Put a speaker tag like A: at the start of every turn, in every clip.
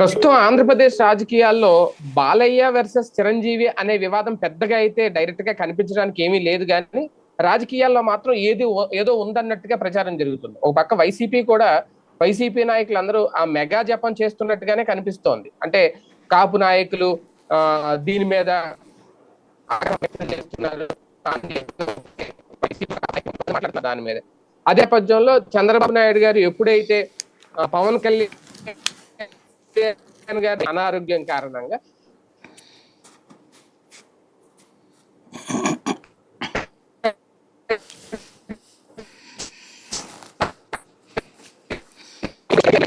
A: ప్రస్తుతం ఆంధ్రప్రదేశ్ రాజకీయాల్లో బాలయ్య వర్సెస్ చిరంజీవి అనే వివాదం పెద్దగా అయితే డైరెక్ట్గా కనిపించడానికి ఏమీ లేదు కానీ రాజకీయాల్లో మాత్రం ఏది ఏదో ఉందన్నట్టుగా ప్రచారం జరుగుతుంది. ఒక పక్క వైసీపీ కూడా వైసీపీ నాయకులందరూ ఆ మెగా జపం చేస్తున్నట్టుగానే కనిపిస్తోంది. అంటే కాపు నాయకులు ఆ దీని మీద చేస్తున్నారు. దాని మీద. అదే పద్యంలో చంద్రబాబు నాయుడు గారు ఎప్పుడైతే పవన్ కళ్యాణ్ గారి అనారోగ్యం కారణంగా.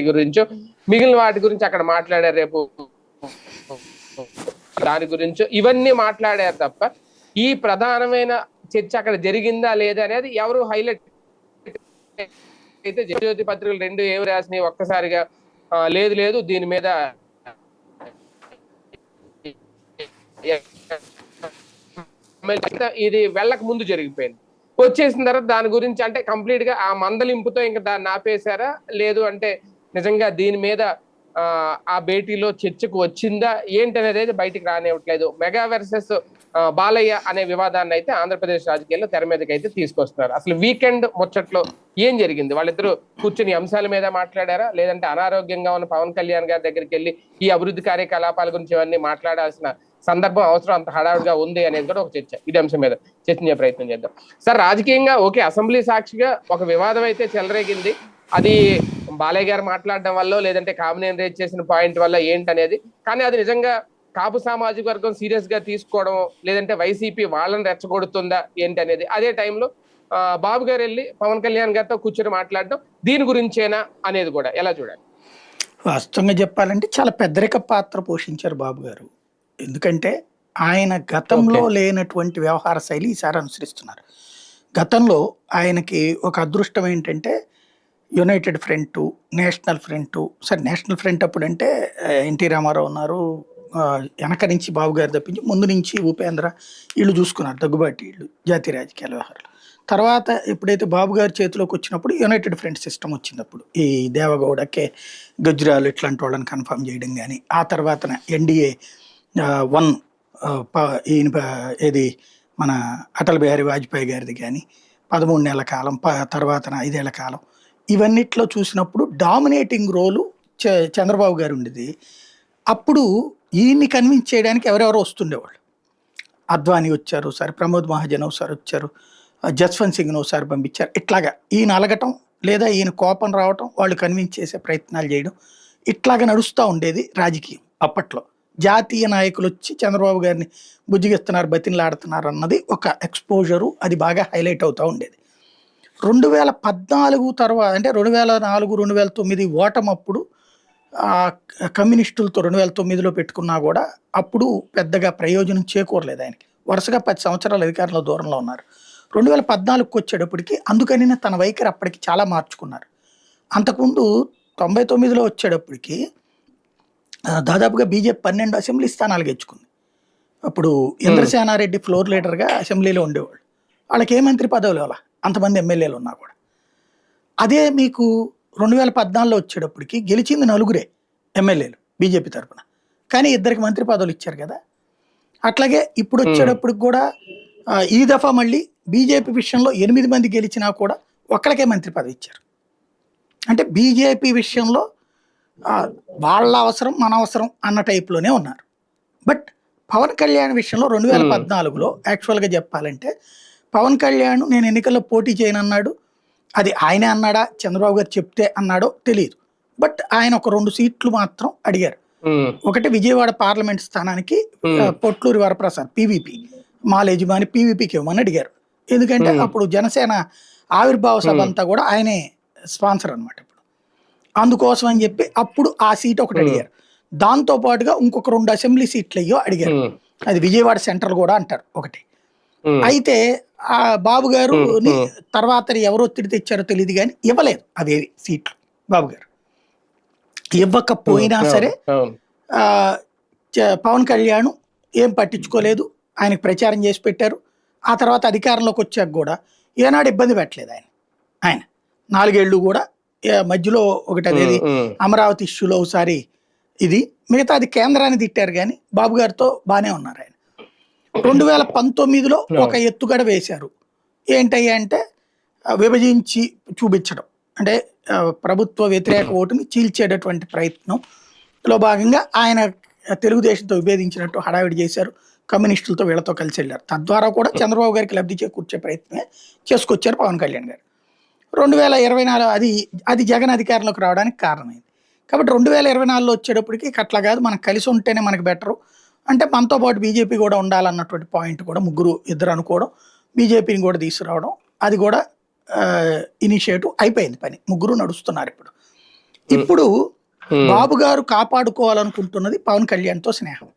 A: గురించో మిగిలిన వాటి గురించి అక్కడ మాట్లాడారు రేపు దాని గురించో ఇవన్నీ మాట్లాడారు తప్ప ఈ ప్రధానమైన చర్చ అక్కడ జరిగిందా లేదా అనేది ఎవరు హైలైట్ అయితే జ్యోతి పత్రికలు రెండు ఏమి రాసినాయి ఒక్కసారిగా లేదు లేదు దీని మీద ఇది వెళ్ళక ముందు జరిగిపోయింది. వచ్చేసిన తర్వాత దాని గురించి అంటే కంప్లీట్గా ఆ మందలింపుతో ఇంకా దాన్ని ఆపేశారా లేదు అంటే నిజంగా దీని మీద ఆ, భేటీలో చర్చకు వచ్చిందా? ఏంటి అనేది అయితే బయటికి రానివ్వట్లేదు. మెగా వర్సెస్ బాలయ్య అనే వివాదాన్ని అయితే ఆంధ్రప్రదేశ్ రాజకీయాల్లో తెర మీదకి అయితే తీసుకొస్తున్నారు. అసలు వీకెండ్ ముచ్చట్లో ఏం జరిగింది? వాళ్ళిద్దరూ కూర్చుని అంశాల మీద మాట్లాడారా? లేదంటే అనారోగ్యంగా ఉన్న పవన్ కళ్యాణ్ గారి దగ్గరికి వెళ్ళి ఈ అభివృద్ధి కార్యకలాపాల గురించి ఇవన్నీ మాట్లాడాల్సిన సందర్భం అవసరం అంత హడావుడిగా ఉంది అనేది కూడా ఒక చర్చ. ఇది అంశం మీద చర్చించే ప్రయత్నం చేద్దాం. సార్ రాజకీయంగా ఓకే అసెంబ్లీ సాక్షిగా ఒక వివాదం అయితే చెలరేగింది. అది బాలయ్య గారు మాట్లాడడం వల్ల లేదంటే కామినేని రేజ్ చేసిన పాయింట్ వల్ల ఏంటనేది. కానీ అది నిజంగా కాపు సామాజిక వర్గం సీరియస్గా తీసుకోవడం లేదంటే వైసీపీ వాళ్ళని రెచ్చగొడుతుందా ఏంటి అనేది అదే టైంలో బాబు గారు వెళ్ళి పవన్ కళ్యాణ్ గారితో కూర్చొని మాట్లాడడం దీని గురించేనా అనేది కూడా ఎలా చూడాలి?
B: వాస్తవంగా చెప్పాలంటే చాలా పెద్దరిక పాత్ర పోషించారు బాబు గారు. ఎందుకంటే ఆయన గతంలో లేనటువంటి వ్యవహార శైలి ఈసారి అనుసరిస్తున్నారు. గతంలో ఆయనకి ఒక అదృష్టం ఏంటంటే యునైటెడ్ ఫ్రంట్ నేషనల్ ఫ్రంట్ సరే నేషనల్ ఫ్రంట్ అప్పుడు అంటే ఎన్టీ రామారావు ఉన్నారు వెనక నుంచి బాబు గారు తప్పించి ముందు నుంచి ఉపేంద్ర వీళ్ళు చూసుకున్నారు దగ్గుబాటి వీళ్ళు జాతీయ రాజకీయాల వ్యవహారాలు. తర్వాత ఎప్పుడైతే బాబు గారి చేతిలోకి వచ్చినప్పుడు యునైటెడ్ ఫ్రంట్ సిస్టమ్ వచ్చింది అప్పుడు. ఈ దేవగౌడకే గజ్రాలు ఇట్లాంటి వాళ్ళని కన్ఫర్మ్ చేయడం కానీ ఆ తర్వాత ఎన్డీఏ వన్ ఈయన ఇది ఏది మన అటల్ బిహారీ వాజ్పేయి గారిది కానీ పదమూడు నెలల కాలం ప తర్వాత ఐదేళ్ళ కాలం ఇవన్నిట్లో చూసినప్పుడు డామినేటింగ్ రోలు చ- చంద్రబాబు గారు ఉండేది. అప్పుడు ఈయన్ని కన్విన్స్ చేయడానికి ఎవరెవరో వస్తుండేవాళ్ళు. అద్వానీ వచ్చారు ఒకసారి ప్రమోద్ మహాజన్ ఒకసారి వచ్చారు జస్వంత్ సింగ్ను ఒకసారి పంపించారు. ఇట్లాగా ఈయన అలగటం లేదా ఈయన కోపం రావటం వాళ్ళు కన్విన్స్ చేసే ప్రయత్నాలు చేయడం ఇట్లాగా నడుస్తూ ఉండేది రాజకీయం అప్పట్లో. జాతీయ నాయకులు వచ్చి చంద్రబాబు గారిని బుజ్జిగిస్తున్నారు బతిన్లాడుతున్నారు అన్నది ఒక ఎక్స్పోజరు అది బాగా హైలైట్ అవుతూ ఉండేది. రెండు వేల పద్నాలుగు తర్వాత అంటే రెండు వేల నాలుగు రెండు వేల తొమ్మిది ఓటమప్పుడు అప్పుడు కమ్యూనిస్టులతో రెండు వేల తొమ్మిదిలో పెట్టుకున్నా కూడా అప్పుడు పెద్దగా ప్రయోజనం చేకూరలేదు ఆయనకి. వరుసగా పది సంవత్సరాల అధికారంలో దూరంలో ఉన్నారు. రెండు వేల పద్నాలుగుకి వచ్చేటప్పటికి అందుకని తన వైఖరి అప్పటికి చాలా మార్చుకున్నారు. అంతకుముందు తొంభై తొమ్మిదిలో వచ్చేటప్పటికి దాదాపుగా బీజేపీ పన్నెండు అసెంబ్లీ స్థానాలు గెలుచుకుంది. అప్పుడు ఇంద్రసేనారెడ్డి ఫ్లోర్ లీడర్గా అసెంబ్లీలో ఉండేవాళ్ళు వాళ్ళకి ఏ మంత్రి పదవులు ఇవ్వాల? అంతమంది ఎమ్మెల్యేలు ఉన్నా కూడా. అదే మీకు రెండు వేల పద్నాలుగులో వచ్చేటప్పటికి గెలిచింది నలుగురే ఎమ్మెల్యేలు బీజేపీ తరపున. కానీ ఇద్దరికి మంత్రి పదవులు ఇచ్చారు కదా. అట్లాగే ఇప్పుడు వచ్చేటప్పటికి కూడా ఈ దఫా మళ్ళీ బీజేపీ విషయంలో ఎనిమిది మంది గెలిచినా కూడా ఒక్కడికే మంత్రి పదవి ఇచ్చారు. అంటే బీజేపీ విషయంలో వాళ్ళ అవసరం మన అవసరం అన్న టైప్లోనే ఉన్నారు. బట్ పవన్ కళ్యాణ్ విషయంలో రెండు వేల పద్నాలుగులో యాక్చువల్గా చెప్పాలంటే పవన్ కళ్యాణ్ నేను ఎన్నికల్లో పోటీ చేయనన్నాడు అది ఆయనే అన్నాడా? చంద్రబాబు గారు చెప్తే అన్నాడో తెలియదు. బట్ ఆయన ఒక రెండు సీట్లు మాత్రం అడిగారు.
A: ఉమ్,
B: ఒకటి విజయవాడ పార్లమెంట్ స్థానానికి
A: Hmm.
B: పొట్లూరి వరప్రసాద్ పీవీపీ మాల యజమాని పీవీపీకి ఇవ్వమని అడిగారు. ఎందుకంటే
A: Hmm.
B: అప్పుడు జనసేన ఆవిర్భావ సభ
A: Hmm.
B: అంతా కూడా ఆయనే స్పాన్సర్ అనమాట అందుకోసం అని చెప్పి అప్పుడు ఆ సీట్ ఒకటి
A: Hmm.
B: అడిగారు. దాంతో పాటుగా ఇంకొక రెండు అసెంబ్లీ సీట్లు అయ్యో అడిగారు.
A: ఉమ్,
B: అది విజయవాడ సెంట్రల్ కూడా అంటారు ఒకటి.
A: ఉమ్,
B: అయితే ఆ బాబు గారు
A: Hmm. Hmm.
B: తర్వాత ఎవరు ఒత్తిడి తెచ్చారో తెలియదు కానీ ఇవ్వలేదు అవేవి సీట్లు బాబు గారు. ఇవ్వకపోయినా సరే పవన్ కళ్యాణ్ ఏం పట్టించుకోలేదు. ఆయనకు ప్రచారం చేసి పెట్టారు. ఆ తర్వాత అధికారంలోకి వచ్చాక కూడా ఏనాడు ఇబ్బంది పెట్టలేదు ఆయన. ఆయన నాలుగేళ్ళు కూడా మధ్యలో ఒకటి అనేది అమరావతి ఇష్యూలో ఒకసారి ఇది. మిగతా అది కేంద్రాన్ని తిట్టారు కానీ బాబు గారితో బాగానే ఉన్నారు ఆయన. రెండు వేల పంతొమ్మిదిలో ఒక ఎత్తుగడ వేశారు. ఏంటయ్యా అంటే విభజించి చూపించడం. అంటే ప్రభుత్వ వ్యతిరేక ఓటుని చీల్చేటటువంటి ప్రయత్నంలో భాగంగా ఆయన తెలుగుదేశంతో విభేదించినట్టు హడావిడి చేశారు. కమ్యూనిస్టులతో వీళ్ళతో కలిసి వెళ్ళారు. తద్వారా కూడా చంద్రబాబు గారికి లబ్ధి చేకూర్చే ప్రయత్నమే చేసుకొచ్చారు పవన్ కళ్యాణ్ గారు. రెండు వేల ఇరవై నాలుగు అది అది జగన్ అధికారంలోకి రావడానికి కారణమైంది. కాబట్టి రెండు వేల ఇరవై నాలుగులో వచ్చేటప్పటికి అట్లా కాదు మనం కలిసి ఉంటేనే మనకు బెటరు. అంటే మనతో పాటు బీజేపీ కూడా ఉండాలన్నటువంటి పాయింట్ కూడా ముగ్గురు ఇద్దరు అనుకోవడం బీజేపీని కూడా తీసుకురావడం అది కూడా ఇనిషియేటివ్ అయిపోయింది పని. ముగ్గురు నడుస్తున్నారు ఇప్పుడు. ఇప్పుడు బాబు గారు కాపాడుకోవాలనుకుంటున్నది పవన్ కళ్యాణ్తో స్నేహం.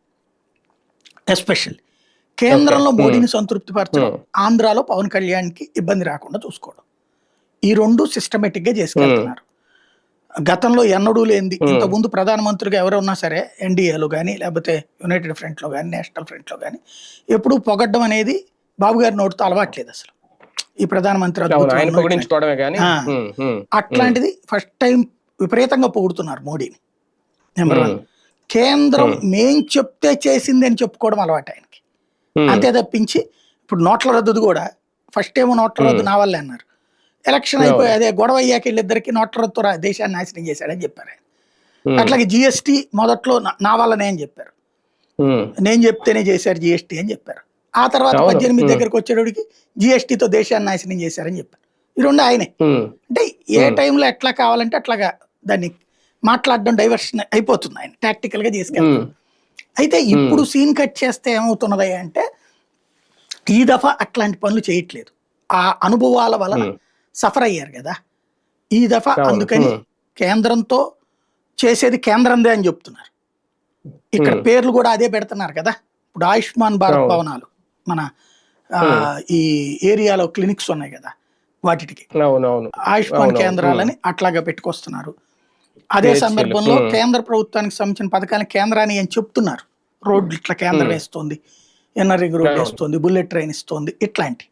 B: ఎస్పెషల్ కేంద్రంలో. మోడీని సంతృప్తిపరచడం. ఆంధ్రాలో పవన్ కళ్యాణ్కి ఇబ్బంది రాకుండా చూసుకోవడం. ఈ రెండు సిస్టమేటిక్గా చేసుకెళ్తున్నారు గతంలో ఎన్నడూ లేనిది.
A: Hmm.
B: ఇంతకుముందు ప్రధానమంత్రిగా ఎవరు ఉన్నా సరే ఎన్డీఏలో కానీ లేకపోతే యునైటెడ్ ఫ్రంట్లో కానీ నేషనల్ ఫ్రంట్లో కానీ ఎప్పుడు పొగడ్డం అనేది బాబు గారి నోటితో అలవాట్లేదు అసలు. ఈ ప్రధానమంత్రి
A: ఉమ్,
B: అట్లాంటిది ఫస్ట్ టైం విపరీతంగా పొగుడుతున్నారు మోడీని. నెంబర్ వన్ కేంద్రం
A: Hmm.
B: మేం చెప్తే చేసింది అని చెప్పుకోవడం అలవాటు ఆయనకి. అంతే తప్పించి ఇప్పుడు నోట్ల రద్దు కూడా ఫస్ట్ ఏమో నోట్ల రద్దు
A: Hmm.
B: నా వల్లే అన్నారు. ఎలక్షన్. అయిపోయి అదే గొడవ అయ్యాక వీళ్ళిద్దరికి నోట్ల రద్దు రా- దేశాన్ని నాశనం చేశాడని చెప్పారు. ఆయన అట్లాగే జిఎస్టీ మొదట్లో నా- వల్లనే అని చెప్పారు. నేను చెప్తేనే చేశారు జిఎస్టీ అని చెప్పారు. ఆ తర్వాత. పద్దెనిమిది. దగ్గరకు వచ్చేటోడికి జిఎస్టీతో దేశాన్ని నాశనం చేశారని చెప్పారు. ఈ రెండు ఆయనే. అంటే ఏ. టైంలో ఎట్లా కావాలంటే అట్లాగా దాన్ని మాట్లాడడం డైవర్షన్ అయిపోతుంది ఆయన టాక్టికల్గా తీసుకెళ్తారు
A: ఉమ్,
B: అయితే ఇప్పుడు సీన్ కట్ చేస్తే ఏమవుతున్నది అంటే ఈ దఫా అట్లాంటి పనులు చేయట్లేదు. ఆ అనుభవాల వలన సఫర్ అయ్యారు కదా. ఈ దఫా. అందుకని. కేంద్రంతో చేసేది కేంద్రందే అని చెప్తున్నారు. ఇక్కడ. పేర్లు కూడా అదే పెడుతున్నారు కదా. ఇప్పుడు ఆయుష్మాన్ భారత్. భవనాలు మన ఆ, ఈ ఏరియాలో క్లినిక్స్ ఉన్నాయి కదా వాటికి. ఆయుష్మాన్ కేంద్రాలని అట్లాగా పెట్టుకొస్తున్నారు. అదే సందర్భంలో. కేంద్ర ప్రభుత్వానికి సంబంధించిన పథకాన్ని కేంద్రాన్ని అని చెప్తున్నారు. రోడ్లు ఇట్లా కేంద్రం. వేస్తుంది. రోడ్
A: అవును.
B: వేస్తుంది. బుల్లెట్ ట్రైన్ ఇస్తుంది. ఇట్లాంటి.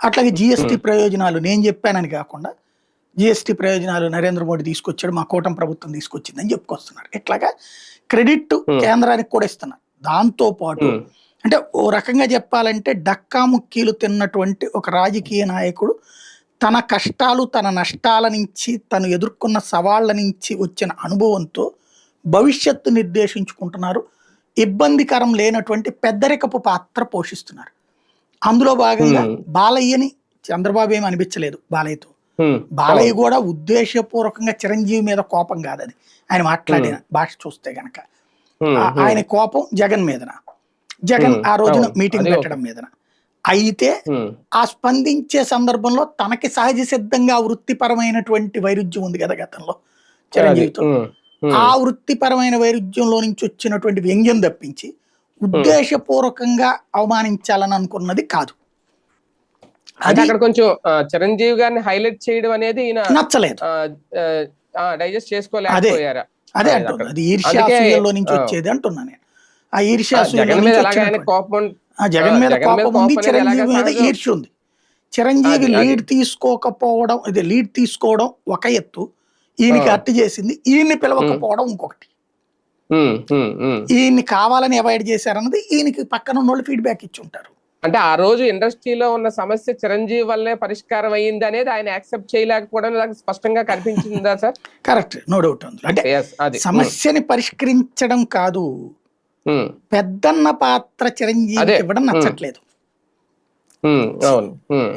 B: అట్లాగే జిఎస్టీ ప్రయోజనాలు నేను చెప్పానని కాకుండా జిఎస్టీ ప్రయోజనాలు నరేంద్ర మోడీ తీసుకొచ్చాడు మా కూటమి ప్రభుత్వం తీసుకొచ్చిందని చెప్పుకొస్తున్నారు. ఇట్లాగా క్రెడిట్
A: ఉమ్.
B: కేంద్రానికి కూడా ఇస్తున్నారు. దాంతో పాటు
A: ఉమ్,
B: అంటే ఓ రకంగా చెప్పాలంటే డక్కా ముక్కీలు తిన్నటువంటి ఒక రాజకీయ నాయకుడు తన కష్టాలు తన నష్టాల నుంచి తను ఎదుర్కొన్న సవాళ్ళ నుంచి వచ్చిన అనుభవంతో భవిష్యత్తు నిర్దేశించుకుంటున్నారు. ఇబ్బందికరం లేనటువంటి పెద్దరికపు పాత్ర పోషిస్తున్నారు. అందులో భాగంగా. బాలయ్యని చంద్రబాబు ఏమి అనిపించలేదు బాలయ్యతో. బాలయ్య కూడా ఉద్దేశపూర్వకంగా చిరంజీవి మీద కోపం కాదు అది ఆయన మాట్లాడిన భాష చూస్తే గనక. ఆయన కోపం జగన్ మీదన. జగన్. ఆ రోజున. మీటింగ్ పెట్టడం మీదన. అయితే ఆ స్పందించే సందర్భంలో తనకి సహజ సిద్ధంగా వృత్తిపరమైనటువంటి వైరుధ్యం ఉంది కదా గతంలో చిరంజీవితో. ఆ వృత్తిపరమైన వైరుధ్యంలో నుంచి వచ్చినటువంటి వ్యంగ్యం తప్పించి ఉద్దేశపూర్వకంగా అవమానించాలని అనుకున్నది కాదు అది
A: అక్కడ కొంచెం చిరంజీవి గారిని హైలైట్ చేయడం అనేది
B: నచ్చలేదు
A: డైజెస్ట్ చేసుకోలేకపోయారా
B: అదే
A: అదే
B: అంటుంది. అది ఈర్ష్యా
A: అందుకే,
B: అసూయలో నుంచి. వచ్చేది అంటున్నా నేను ఆ
A: ఆ,
B: ఈర్ష్యా అసూయలో
A: జగన్ మీద కోపం
B: ఉంది చిరంజీవి మీద? ఈర్ష్య ఉంది చిరంజీవి. లీడ్ తీసుకోకపోవడం ఇది లీడ్ తీసుకోవడం ఒక ఎత్తు ఈయనకి
A: ఆ.
B: అర్టి చేసింది ఈయన్ని పిలవకపోవడం ఇంకొకటి. ఈయన్ని కావాలని అవాయిడ్ చేశారన్నది ఈయనకి పక్కన ఉన్న వాళ్ళు ఫీడ్బ్యాక్ ఇచ్చి ఉంటారు.
A: అంటే ఆ రోజు ఇండస్ట్రీలో ఉన్న సమస్య చిరంజీవి వల్లే పరిష్కారం అయ్యింది అనేది ఆయన యాక్సెప్ట్ చేయలేకపోవడం నాకు స్పష్టంగా కనిపించిందా సార్?
B: కరెక్ట్ నో డౌట్ అందులో. అంటే సమస్యని పరిష్కరించడం కాదు. పెద్దన్న పాత్ర చిరంజీవి. ఇవ్వడం నచ్చట్లేదు.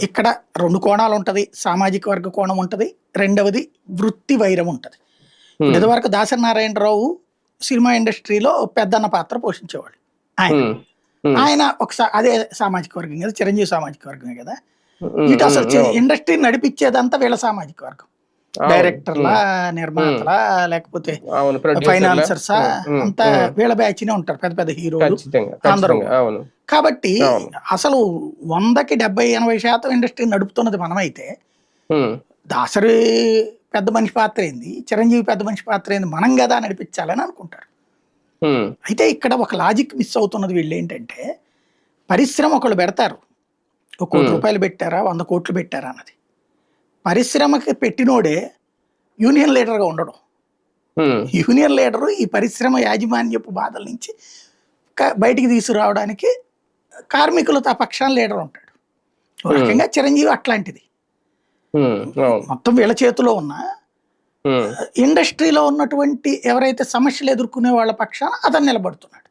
B: ఇక్కడ రెండు కోణాలు ఉంటది. సామాజిక వర్గ కోణం ఉంటది. రెండవది వృత్తి వైరం ఉంటది. ఇదివరకు దాసరి నారాయణరావు సినిమా ఇండస్ట్రీలో పెద్దన్న పాత్ర పోషించేవాడు ఆయన. ఆయన ఒకసారి అదే సామాజిక వర్గం కదా చిరంజీవి సామాజిక వర్గమే కదా. ఇటు అసలు ఇండస్ట్రీ నడిపించేదంతా వీళ్ళ సామాజిక వర్గం. డైరెక్టర్లా నిర్మాతలా లేకపోతే? ఫైనాన్సర్సా అంతా వీళ్ళ బ్యాచ్నే ఉంటారు పెద్ద పెద్ద హీరోలు అందరూ. కాబట్టి. అసలు వందకి డెబ్బై ఎనభై శాతం ఇండస్ట్రీ నడుపుతున్నది మనమైతే దాసరి పెద్ద మనిషి పాత్ర ఏంది చిరంజీవి పెద్ద మనిషి పాత్ర ఏంది మనం కదా నడిపించాలని అనుకుంటారు. అయితే ఇక్కడ ఒక లాజిక్ మిస్ అవుతున్నది వీళ్ళు ఏంటంటే పరిశ్రమ ఒకళ్ళు పెడతారు. ఒక కోటి. రూపాయలు పెట్టారా? వంద కోట్లు పెట్టారా అన్నది. పరిశ్రమకి పెట్టినోడే యూనియన్ లీడర్గా ఉండడం. యూనియన్ లీడరు ఈ పరిశ్రమ యాజమాన్యపు బాధల నుంచి బయటికి తీసుకురావడానికి కార్మికులతో పక్షాన లీడర్ ఉంటాడు. రకంగా చిరంజీవి అట్లాంటిది. మొత్తం వీళ్ళ చేతిలో ఉన్న ఇండస్ట్రీలో ఉన్నటువంటి ఎవరైతే సమస్యలు ఎదుర్కొనే వాళ్ళ పక్షాన అతను నిలబడుతున్నాడు.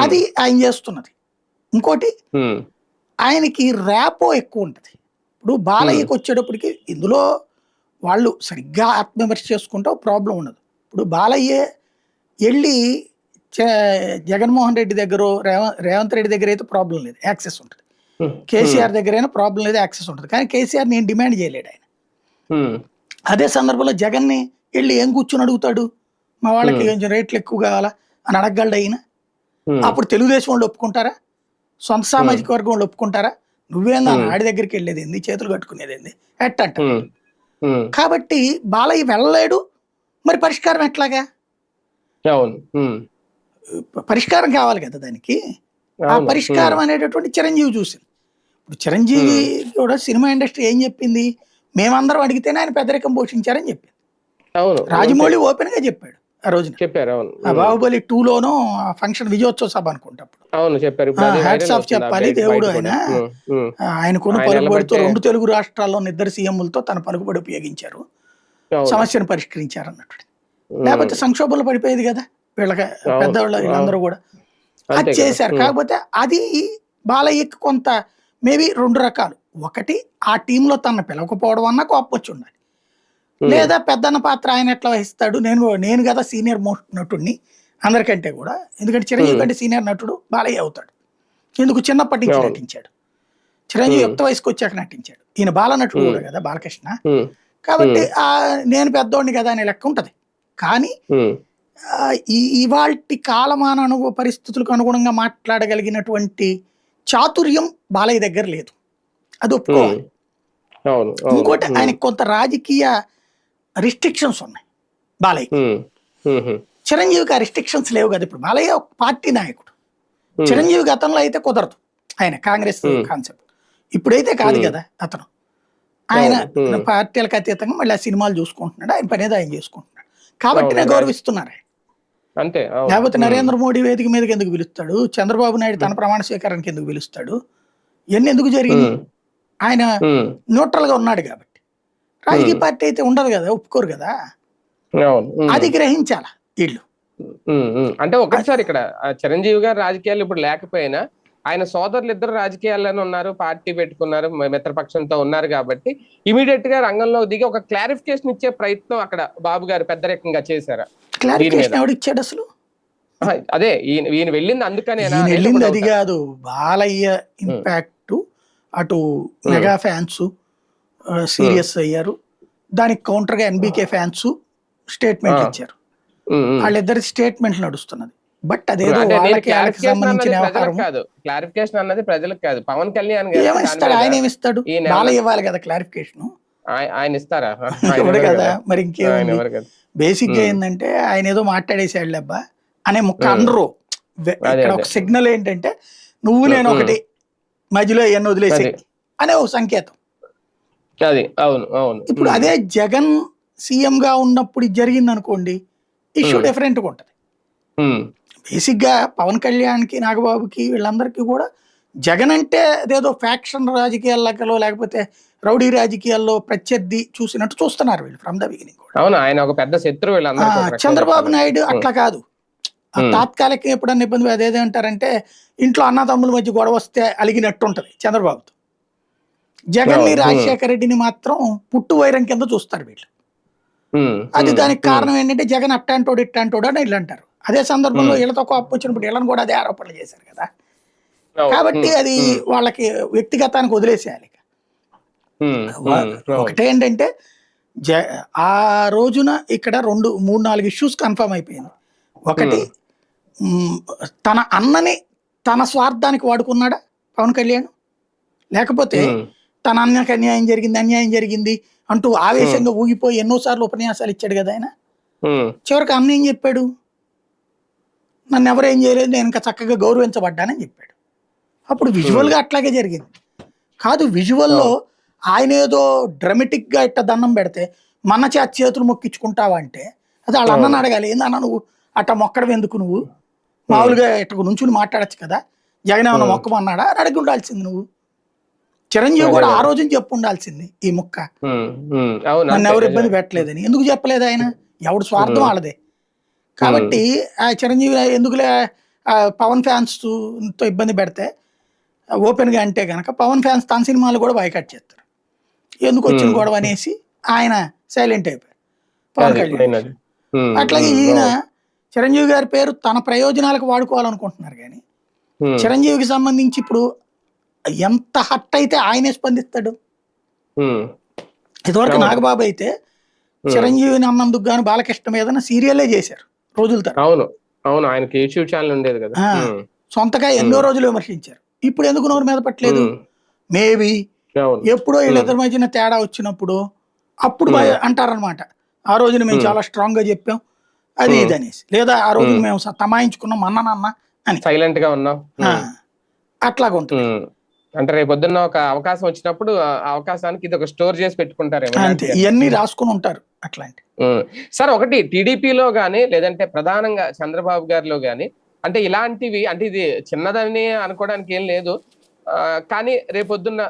B: అది ఆయన చేస్తున్నది. ఇంకోటి ఆయనకి ర్యాపో ఎక్కువ ఉంటుంది. ఇప్పుడు బాలయ్యకి వచ్చేటప్పటికి ఇందులో వాళ్ళు సరిగ్గా ఆత్మవిమర్శ చేసుకుంటే ప్రాబ్లం ఉండదు. ఇప్పుడు బాలయ్య వెళ్ళి జగన్మోహన్ రెడ్డి దగ్గర రేవ- రేవంత్ రెడ్డి దగ్గర అయితే ప్రాబ్లం లేదు. యాక్సెస్ ఉంటుంది. కేసీఆర్ దగ్గర అయినా ప్రాబ్లం లేదు యాక్సెస్ ఉంటుంది. కానీ కేసీఆర్ నేను డిమాండ్ చేయలేడు ఆయన. అదే సందర్భంలో జగన్ని వెళ్ళి ఏం కూర్చొని అడుగుతాడు? మా వాళ్ళకి. కొంచెం రేట్లు ఎక్కువ కావాలా? అని అడగగలడు అయినా
A: ఉమ్,
B: అప్పుడు తెలుగుదేశం వాళ్ళు ఒప్పుకుంటారా? సొంత సామాజిక వర్గం వాళ్ళు ఒప్పుకుంటారా? నువ్వేందా. ఆడి దగ్గరికి వెళ్ళేది ఏంది? చేతులు కట్టుకునేది ఏంది? ఎట్ట అంట కాబట్టి బాలయ్య వెళ్ళలేడు. మరి పరిష్కారం ఎట్లాగా? పరిష్కారం కావాలి కదా దానికి. ఆ పరిష్కారం అనేటటువంటి చిరంజీవి చూసింది. ఇప్పుడు చిరంజీవి కూడా సినిమా ఇండస్ట్రీ ఏం చెప్పింది? మేమందరం అడిగితేనే ఆయన పెద్దరికం పోషించారని చెప్పింది.
A: అవును.
B: రాజమౌళి ఓపెన్గా చెప్పాడు ఆ రోజున.
A: చెప్పారు అవును.
B: ఆ బాహుబలి టూ లోనో ఫంక్షన్ విజయోత్సవ సభ అనుకుంటా
A: అవును చెప్పారు. ఇప్పుడు
B: ఆ,
A: అదే
B: hats
A: viral
B: off
A: అవుతుంది,
B: చెప్పాలి, దేవుడు. ఆయన.
A: ఉమ్, ఉమ్,
B: ఆ, ఆయనకున్న
A: ఆయన
B: పలుకుబడితో రెండు తెలుగు రాష్ట్రాల్లో ఇద్దరు సీఎంలతో తన పలుకుబడి ఉపయోగించారు. సమస్యను పరిష్కరించారు అన్నట్టు లేకపోతే సంక్షోభంలో పడిపోయేది కదా వీళ్ళకి పెద్దవాళ్ళు వీళ్ళందరూ కూడా. అది. చేశారు. కాకపోతే అది బాలయ్యకి కొంత మేబీ రెండు రకాలు. ఒకటి ఆ టీంలో తన పిలవకపోవడం అన్న కోపం వచ్చి ఉండాలి.
A: ఉమ్,
B: లేదా పెద్దన్న పాత్ర ఆయన ఎట్లా వహిస్తాడు? నేను నేను కదా సీనియర్ మోస్ట్ నటుడిని అందరికంటే కూడా. ఎందుకంటే చిరంజీవి
A: Hmm.
B: కంటే సీనియర్ నటుడు బాలయ్య అవుతాడు. ఎందుకు? చిన్నప్పటి నుంచి. నటించాడు. చిరంజీవి
A: Hmm.
B: యుక్త వయసుకు వచ్చాక నటించాడు. ఈయన బాల నటుడు
A: Hmm.
B: కూడా కదా బాలకృష్ణ. కాబట్టి ఆ నేను పెద్దోడిని కదా అనే లెక్క ఉంటది. కానీ ఈ ఇవాల్టి కాలమాన అనుభవ పరిస్థితులకు అనుగుణంగా మాట్లాడగలిగినటువంటి చాతుర్యం బాలయ్య దగ్గర లేదు. అది ఒప్పుకోవాలి. ఇంకోటి ఆయనకి కొంత రాజకీయ రిస్ట్రిక్షన్స్ ఉన్నాయి బాలయ్య చిరంజీవికి ఆ రిస్ట్రిక్షన్స్ లేవు కదా ఇప్పుడు. బాలయ్య ఒక పార్టీ నాయకుడు. చిరంజీవి గతంలో అయితే కుదరదు. ఆయన కాంగ్రెస్. కాన్సెప్ట్ ఇప్పుడైతే కాదు. కదా అతను. ఆయన. పార్టీలకు అతీతంగా మళ్ళీ ఆ సినిమాలు చూసుకుంటున్నాడు ఆయన పనేది ఆయన చేసుకుంటున్నాడు. కాబట్టి
A: అవును.
B: గౌరవిస్తున్నారు.
A: అంతే.
B: లేకపోతే నరేంద్ర మోడీ వేదిక మీదకి ఎందుకు పిలుస్తాడు? చంద్రబాబు నాయుడు తన ప్రమాణ స్వీకారానికి ఎందుకు పిలుస్తాడు? ఇవన్నీ ఎందుకు జరిగింది? ఆయన న్యూట్రల్గా ఉన్నాడు కాబట్టి. రాజకీయ. పార్టీ అయితే ఉండదు కదా ఒప్పుకోరు కదా. అది గ్రహించాల వీళ్ళు.
A: అంటే ఒకటిసారి ఇక్కడ చిరంజీవి గారు రాజకీయాలు ఇప్పుడు లేకపోయినా ఆయన సోదరులు ఇద్దరు రాజకీయాల్లోనే ఉన్నారు పార్టీ పెట్టుకున్నారు మిత్రపక్షంతో ఉన్నారు కాబట్టి ఇమీడియట్గా రంగంలో దిగి ఒక క్లారిఫికేషన్ ఇచ్చే ప్రయత్నం అక్కడ బాబు గారు పెద్దరికంగా చేశారా.
B: ఇచ్చాడు అసలు?
A: అదే ఈయన వెళ్ళింది అనేది
B: వెళ్ళింది అది. కాదు బాలయ్య ఇంపాక్ట్ అటు మెగా ఫ్యాన్స్ సీరియస్ అయ్యారు దానికి కౌంటర్గా ఎన్బికే ఫ్యాన్స్ స్టేట్మెంట్. ఇచ్చారు. వాళ్ళిద్దరి స్టేట్మెంట్ నడుస్తున్నది. బట్ అదేదో
A: కాదు క్లారిఫికేషన్ అన్నది ప్రజలకు కాదు పవన్ కళ్యాణ్ మీద
B: ఆయన ఏమిస్తాడు
A: ఈయన
B: బాలయ్య ఇవ్వాలి కదా క్లారిఫికేషన్
A: ఆయ- ఆయన ఇస్తారా
B: కదా. మరి
A: కదా. బేసిక్గా.
B: ఏంటంటే ఆయన ఏదో మాట్లాడేసాడు అబ్బా అనే ముక్క. అనరు ఇక్కడ. ఒక సిగ్నల్ ఏంటంటే నువ్వు నేను. ఒకటి మధ్యలో ఇవన్నీ వదిలేసి. అనే ఒక సంకేతం
A: అది అవును అవును
B: ఇప్పుడు. అదే జగన్ సీఎం గా ఉన్నప్పుడు ఇది జరిగింది అనుకోండి ఇష్యూ. డిఫరెంట్గా ఉంటది
A: ఉమ్,
B: బేసిక్గా పవన్ కళ్యాణ్కి నాగబాబుకి వీళ్ళందరికీ కూడా జగన్ అంటే అదేదో ఫ్యాక్షన్ రాజకీయాల్లో లేకపోతే రౌడీ రాజకీయాల్లో ప్రత్యర్థి చూసినట్టు చూస్తున్నారు వీళ్ళు ఫ్రమ్ ద బిగినింగ్ కూడా
A: అవును ఆయన ఒక పెద్ద శత్రువు
B: చంద్రబాబు. నాయుడు. అట్లా కాదు. తాత్కాలిక ఎప్పుడన్నా ఇబ్బంది అదేదో అంటారంటే ఇంట్లో అన్నదమ్ముల మధ్య గొడవ వస్తే అలిగినట్టు ఉంటది చంద్రబాబుతో జగన్ని
A: అవును.
B: రాజశేఖర రెడ్డిని మాత్రం పుట్టు వైరం కింద చూస్తారు వీళ్ళు అది దానికి. కారణం ఏంటంటే జగన్ అట్టాంటోడు ఇట్టాంటోడు అని వీళ్ళు అంటారు అదే సందర్భంలో. వీళ్ళతో కోపం వచ్చినప్పుడు వీళ్ళని కూడా అదే ఆరోపణలు చేశారు కదా. కాబట్టి అది వాళ్ళకి వ్యక్తిగతానికి వదిలేసేయాలి
A: అవును.
B: ఒకటేంటంటే జ ఆ రోజున ఇక్కడ రెండు మూడు నాలుగు ఇష్యూస్ కన్ఫర్మ్ అయిపోయింది. ఒకటి తన అన్నని తన స్వార్థానికి వాడుకున్నాడా పవన్ కళ్యాణ్? లేకపోతే తన అన్నకి అన్యాయం జరిగింది అన్యాయం జరిగింది అంటూ ఆవేశంగా ఊగిపోయి ఎన్నోసార్లు ఉపన్యాసాలు ఇచ్చాడు కదా ఆయన? చివరికి అన్న ఏం చెప్పాడు? నన్ను ఎవరేం చేయలేదు నేను ఇంకా చక్కగా గౌరవించబడ్డానని చెప్పాడు. అప్పుడు విజువల్గా అట్లాగే జరిగింది. కాదు విజువల్లో ఆయన ఏదో డ్రమటిక్గా ఇట్ట దండం పెడితే మన చేతి చేతులు మొక్కించుకుంటావా అంటే అది వాళ్ళ అన్నని అడగాలి. ఏందన్నా నువ్వు అట్ట మొక్కడం ఎందుకు నువ్వు? మామూలుగా ఇట్ట నుంచుని మాట్లాడచ్చు కదా. జగన్ ఏమన్నా మొక్కమన్నాడా? అని అడిగి ఉండాల్సింది నువ్వు. చిరంజీవి కూడా ఆ రోజున చెప్పు ఉండాల్సింది ఈ మొక్క. నన్ను ఎవరు. ఇబ్బంది పెట్టలేదని. ఎందుకు చెప్పలేదు ఆయన? ఎవడు స్వార్థం. వాళ్ళదే. కాబట్టి ఆ చిరంజీవి ఎందుకులే పవన్ ఫ్యాన్స్తో ఇబ్బంది పెడితే ఓపెన్గా అంటే గనక పవన్ ఫ్యాన్స్ తన సినిమాలు కూడా బైకట్ చేస్తారు. ఎందుకు వచ్చిన. గొడవ అనేసి ఆయన సైలెంట్ అయిపోయారు. పవన్ కళ్యాణ్. అట్లాగే ఈయన. చిరంజీవి గారి పేరు తన ప్రయోజనాలకు వాడుకోవాలనుకుంటున్నారు కానీ చిరంజీవికి సంబంధించి ఇప్పుడు ఎంత హట్ అయితే ఆయనే స్పందిస్తాడు. ఇదివరకు. నాగబాబు అయితే. చిరంజీవిని అన్నందుకు గాను బాలకృష్ణ మీద సీరియలే చేశారు. రోజుల తర
A: అవును. అవును ఆయనకి యూట్యూబ్ ఛానల్ ఉండేది కదా.
B: సొంతగా ఎన్నో రోజులు విమర్శించారు. ఇప్పుడు ఎందుకు నోరు మీద పట్టలేదు? మేబీ ఎప్పుడో వీళ్ళిద్దరి మధ్యన తేడా వచ్చినప్పుడు అప్పుడు అంటారనమాట ఆ రోజున మేము. చాలా స్ట్రాంగ్గా చెప్పాం. అది. ఇది అనేసి. లేదా ఆ
A: Hmm.
B: మేము తమాయించుకున్నాం అన్న నాన్న అని.
A: సైలెంట్గా ఉన్నాం
B: అట్లాగా ఉంటుంది.
A: అంటే రేపు పొద్దున్న ఒక అవకాశం వచ్చినప్పుడు ఆ అవకాశానికి ఇది ఒక స్టోర్ చేసి పెట్టుకుంటారేమో
B: అంతే ఇవన్నీ రాసుకుని ఉంటారు అట్లాంటి.
A: సార్ ఒకటి టీడీపీలో గానీ లేదంటే ప్రధానంగా చంద్రబాబు గారిలో గానీ అంటే ఇలాంటివి అంటే ఇది చిన్నదని అనుకోవడానికి ఏం లేదు కానీ రేపొద్దున్న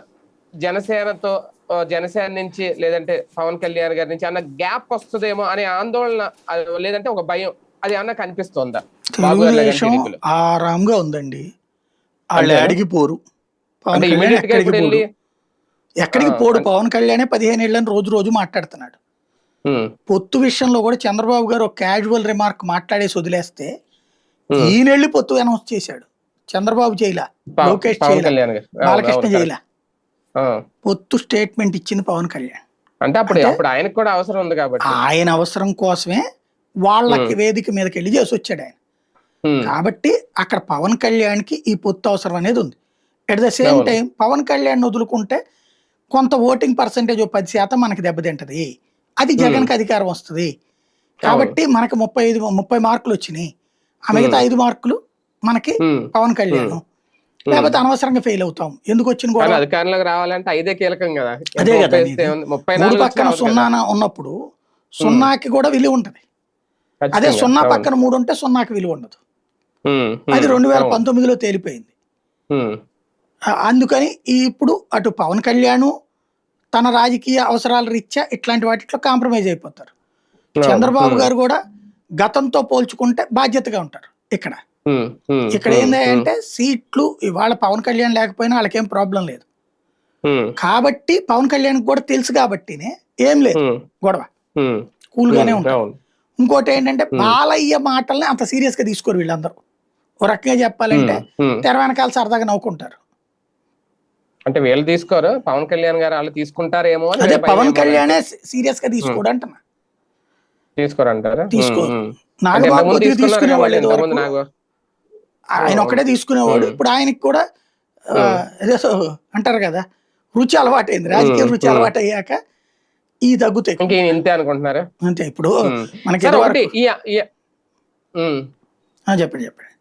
A: జనసేనతో జనసేన నుంచి లేదంటే పవన్ కళ్యాణ్ గారి నుంచి అన్న గ్యాప్ వస్తుందేమో అనే ఆందోళన లేదంటే ఒక భయం అది అన్న కనిపిస్తోందా
B: తెలుగుదేశం. ఆరాంగా ఉందండి వాళ్ళు
A: అంతేనా?
B: పవన్ కళ్యాణ్ ఎక్కడికి పోడు? ఎక్కడికి పోడు? పవన్ కళ్యాణే పదిహేను ఏళ్ళని రోజు రోజు మాట్లాడుతున్నాడు. పొత్తు విషయంలో కూడా చంద్రబాబు గారు ఒక క్యాజువల్ రిమార్క్ మాట్లాడేసి వదిలేస్తే. ఈయనెళ్ళి పొత్తు అనౌన్స్ చేశాడు. చంద్రబాబు
A: పవ-
B: లోకేష్
A: కళ్యాణ్
B: బాలకృష్ణ
A: ఆ.
B: పొత్తు స్టేట్మెంట్ ఇచ్చింది పవన్ కళ్యాణ్.
A: అంటే అప్పుడు అప్పుడు ఆయనకు కూడా అవసరం ఉంది కాబట్టి.
B: ఆయన అవసరం కోసమే వాళ్ళకి వేదిక మీదకి వెళ్ళి చేసి వచ్చాడు ఆయన. కాబట్టి అక్కడ పవన్ కళ్యాణ్కి ఈ పొత్తు అవసరం అనేది ఉంది. At the same. Time Pawan Kalyan వదులుకుంటే కొంత ఓటింగ్ పర్సంటేజ్ పది శాతం మనకి దెబ్బతింటది. అది జగన్కి అధికారం వస్తుంది. కాబట్టి మనకి ముప్పై ఐదు ముప్పై మార్కులు వచ్చినాయి. ఆ మిగతా ఐదు మార్కులు మనకి
A: ఉమ్.
B: పవన్ కళ్యాణ్. లేకపోతే అనవసరంగా ఫెయిల్ అవుతాం. ఎందుకు వచ్చిన కూడా
A: అధికారంలోకి రావాలంటే ఐదే కీలకం కదా.
B: అదే కదా
A: ముప్పై
B: పక్కన. సున్నా ఉన్నప్పుడు సున్నాకి కూడా విలువ ఉంటది. అదే. సున్నా. పక్కన మూడు ఉంటే సున్నాకి విలువ ఉండదు. అది రెండు వేల. పంతొమ్మిదిలో తేలిపోయింది. అందుకని ఇప్పుడు అటు పవన్ కళ్యాణ్ తన రాజకీయ అవసరాల రీత్యా ఇట్లాంటి వాటిలో కాంప్రమైజ్ అయిపోతారు. చంద్రబాబు గారు కూడా గతంతో పోల్చుకుంటే బాధ్యతగా ఉంటారు ఇక్కడ. ఇక్కడ అంటే సీట్లు ఇవాళ పవన్ కళ్యాణ్ లేకపోయినా వాళ్ళకేం ప్రాబ్లం లేదు. కాబట్టి పవన్ కళ్యాణ్ కూడా తెలుసు కాబట్టినే ఏం లేదు. గొడవ. కూల్ గానే ఉంటారు. ఇంకోటి ఏంటంటే బాలయ్య మాటల్ని అంత సీరియస్గా తీసుకోరు వీళ్ళందరూ. ఓ రకంగా చెప్పాలంటే. తెర వెనకాల సరదాగా నవ్వుకుంటారు.
A: అంటే వీళ్ళు తీసుకోరు. పవన్ కళ్యాణ్ గారు వాళ్ళు తీసుకుంటారేమో
B: అదే పవన్ కళ్యాణే సీరియస్గా తీసుకోడు అంటున్నా.
A: తీసుకోరంటారా. అంటే
B: ఇదివరకు.
A: నాకు
B: ఆయన ఒక్కడే తీసుకునేవాడు. ఇప్పుడు ఆయనకి కూడా ఏదో అంటారు కదా రుచి అలవాటైంది. రాజకీయ రుచి. అలవాటు అయ్యాక ఈ తగ్గుతాయి.
A: ఇంతే అనుకుంటున్నారా?
B: అంతే ఇప్పుడు. మనకి చెప్పండి చెప్పండి.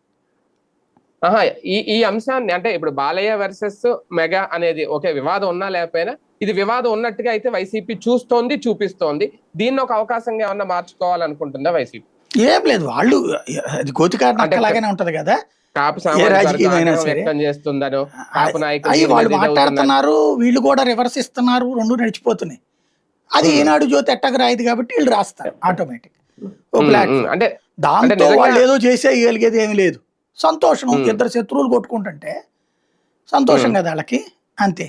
A: ఆహా ఈ ఈ అంశాన్ని అంటే ఇప్పుడు బాలయ్య వర్సెస్ మెగా అనేది ఒకే వివాదం ఉన్నా లేకపోయినా ఇది వివాదం ఉన్నట్టుగా అయితే వైసీపీ చూస్తోంది చూపిస్తోంది. దీన్ని ఒక అవకాశంగా ఏమన్నా మార్చుకోవాలనుకుంటుందా వైసీపీ?
B: ఏం లేదు వాళ్ళు అది ఉంటది కదా. వాళ్ళు. మాట్లాడుతున్నారు వీళ్ళు కూడా రివర్స్ ఇస్తున్నారు రెండు నడిచిపోతున్నాయి. అది. ఈనాడు జ్యోతి ఎట్టకు రాయిది కాబట్టి వీళ్ళు రాస్తారు ఆటోమేటిక్.
A: అంటే
B: దాంతో
A: నిజంగా-
B: వాళ్ళు ఏదో చేసేయగలిగేది ఏమీ లేదు. సంతోషం. ఇద్దరు శత్రువులు కొట్టుకుంటుంటే సంతోషం. కదా వాళ్ళకి? అంతే.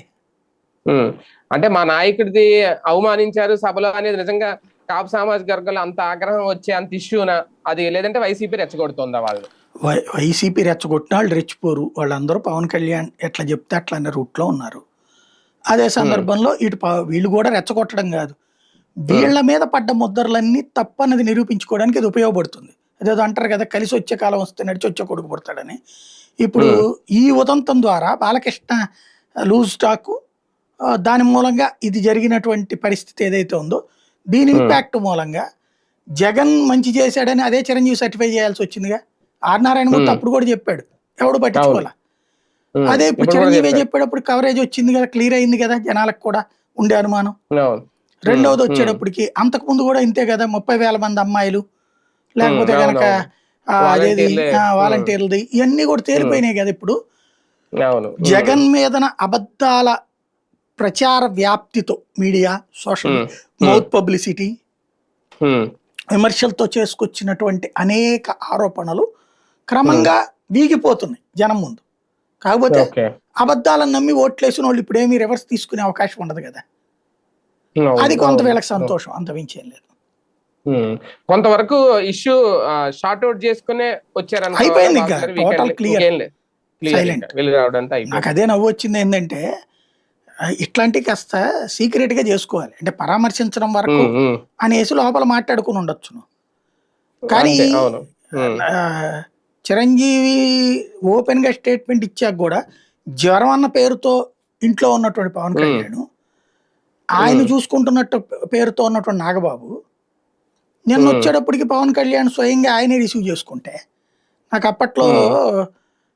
A: అంటే మా నాయకుడిది అవమానించారు సభలో అనేది నిజంగా కాపు సామాజిక వర్గంలో అంత ఆగ్రహం వచ్చే అంత ఇష్యూనా? అది లేదంటే వైసీపీ రెచ్చగొడుతుందా వాళ్ళు?
B: వైసీపీ రెచ్చగొట్టిన వాళ్ళు రెచ్చిపోరు. వాళ్ళందరూ పవన్ కళ్యాణ్ ఎట్లా చెప్తే అట్లా అనే రూట్లో ఉన్నారు. అదే సందర్భంలో ఇటు వీళ్ళు కూడా రెచ్చగొట్టడం కాదు. వీళ్ళ మీద పడ్డ ముద్దర్లన్నీ తప్పన్నది నిరూపించుకోవడానికి ఇది ఉపయోగపడుతుంది. అదేదో అంటారు కదా కలిసి వచ్చే కాలం వస్తే నడిచి వచ్చే కొడుకు పుడతాడని. ఇప్పుడు ఈ ఉదంతం ద్వారా బాలకృష్ణ లూజ్ స్టాక్ దాని మూలంగా ఇది జరిగినటువంటి పరిస్థితి ఏదైతే ఉందో దీని ఇంపాక్ట్ మూలంగా జగన్ మంచి చేశాడని అదే చిరంజీవి సర్టిఫై చేయాల్సి వచ్చిందిగా. R Narayana Murthy
A: Hmm.
B: అప్పుడు కూడా చెప్పాడు. ఎవడు పట్టించుకోవాలా. అదే ఇప్పుడు చిరంజీవి. చెప్పేటప్పుడు కవరేజ్ వచ్చింది కదా క్లియర్ అయింది కదా జనాలకు కూడా ఉండే అనుమానం. రెండవది. వచ్చేటప్పటికి అంతకు ముందు కూడా ఇంతే కదా ముప్పై వేల మంది అమ్మాయిలు లేకపోతే కనుక అదేది. వాలంటీర్లది ఇవన్నీ కూడా తేలిపోయినాయి కదా ఇప్పుడు. జగన్ మీదన అబద్ధాల ప్రచార వ్యాప్తితో మీడియా సోషల్. Mouth publicity. విమర్శలతో చేసుకొచ్చినటువంటి అనేక ఆరోపణలు క్రమంగా వీగిపోతున్నాయి జనం ముందు కాకపోతే అబద్ధాలను నమ్మి ఓట్లేసిన వాళ్ళు ఇప్పుడు ఏమీ రివర్స్ తీసుకునే అవకాశం ఉండదు కదా అది కొంత. వీళ్ళకి సంతోషం అంత మించేం లేదు
A: ఉమ్. కొంతవరకు ఇష్యూ షార్ట్ అవుట్ చేసుకునే వచ్చారనుకో
B: అయిపోయింది ఇంకా.
A: వెలుగు రావడంతో
B: నాకు అదే నవ్వు వచ్చింది ఏంటంటే ఆ, ఇట్లాంటివి కాస్త సీక్రెట్గా చేసుకోవాలి. అంటే పరామర్శించడం వరకు. అనేసి లోపల మాట్లాడుకుని ఉండొచ్చును. కానీ చిరంజీవి ఓపెన్గా స్టేట్మెంట్ ఇచ్చాక కూడా జ్వరం అన్న పేరుతో ఇంట్లో ఉన్నటువంటి పవన్. కళ్యాణ్ ఆయన చూసుకుంటున్నట్టు పేరుతో ఉన్నటువంటి నాగబాబు నిన్న. వచ్చేటప్పటికి పవన్ కళ్యాణ్ స్వయంగా ఆయనే రిసీవ్ చేసుకుంటే నాకు అప్పట్లో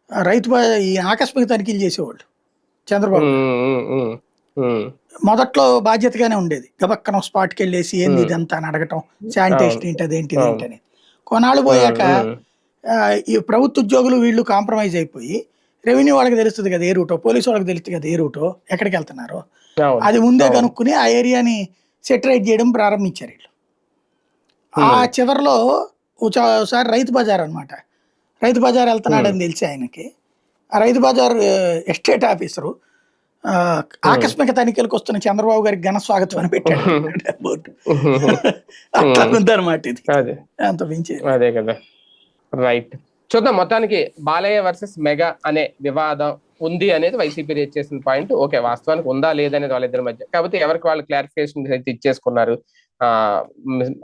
B: రైతు ఈ ఆకస్మిక తనిఖీలు చేసేవాళ్ళు చంద్రబాబు. మొదట్లో బాధ్యతగానే ఉండేది గబక్కన స్పాట్కి వెళ్ళేసి ఏంది. ఇదంతా అని అడగటం శానిటేషన్
A: అవును.
B: ఏంటి అదేంటి. ఇదేంటి అని కొన్నాళ్ళు పోయాక ఈ ప్రభుత్వ ఉద్యోగులు వీళ్ళు కాంప్రమైజ్ అయిపోయి రెవెన్యూ వాళ్ళకి తెలుస్తుంది కదా ఏ రూటో పోలీసు వాళ్ళకి తెలుస్తుంది కదా ఏ రూటో ఎక్కడికి వెళ్తున్నారో. అది ముందే. కనుక్కుని ఆ ఏరియాని సెటరేట్ చేయడం ప్రారంభించారు వీళ్ళు ఆ. చివరిలో ఒకసారి రైతు బజార్ అన్నమాట. రైతు బజార్ వెళ్తున్నాడని తెలిసి ఆయనకి. ఆ రైతు బజార్ ఎస్టేట్ ఆఫీసరు. ఆ, ఆకస్మిక తనిఖీలకు వస్తున్న చంద్రబాబు గారికి ఘన స్వాగతం అని పెట్టాడు బోర్డు. అట్లా ఉందన్నమాట ఇది.
A: అదే.
B: అంత మించి
A: అదే కదా. రైట్. చూద్దాం. మొత్తానికి బాలయ్య వర్సెస్ మెగా అనే వివాదం ఉంది అనేది వైసీపీ రేట్ చేసిన పాయింట్. ఓకే వాస్తవానికి ఉందా లేదనేది వాళ్ళిద్దరి మధ్య. కాకపోతే ఎవరికి వాళ్ళు క్లారిఫికేషన్ అయితే ఇచ్చేసుకున్నారు? ఆ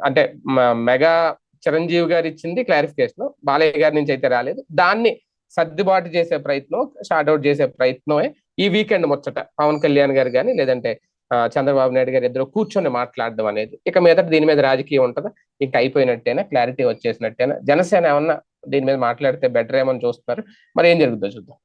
A: అంటే మ- మెగా చిరంజీవి గారు ఇచ్చింది క్లారిఫికేషన్. బాలయ్య గారి నుంచి అయితే రాలేదు. దాన్ని సర్దుబాటు చేసే ప్రయత్నం షార్ట్ అవుట్ చేసే ప్రయత్నమే ఈ వీకెండ్ ముచ్చట. పవన్ కళ్యాణ్ గారు కానీ లేదంటే చంద్రబాబు నాయుడు గారు ఇద్దరు కూర్చొని మాట్లాడడం అనేది ఇక మీద దీని మీద రాజకీయం ఉంటుందా? ఇంకా అయిపోయినట్టేనా? క్లారిటీ వచ్చేసినట్టేనా? జనసేన ఏమన్నా దీని మీద మాట్లాడితే బెటర్ ఏమని చూస్తున్నారు? మరి ఏం జరుగుతుందో చూద్దాం.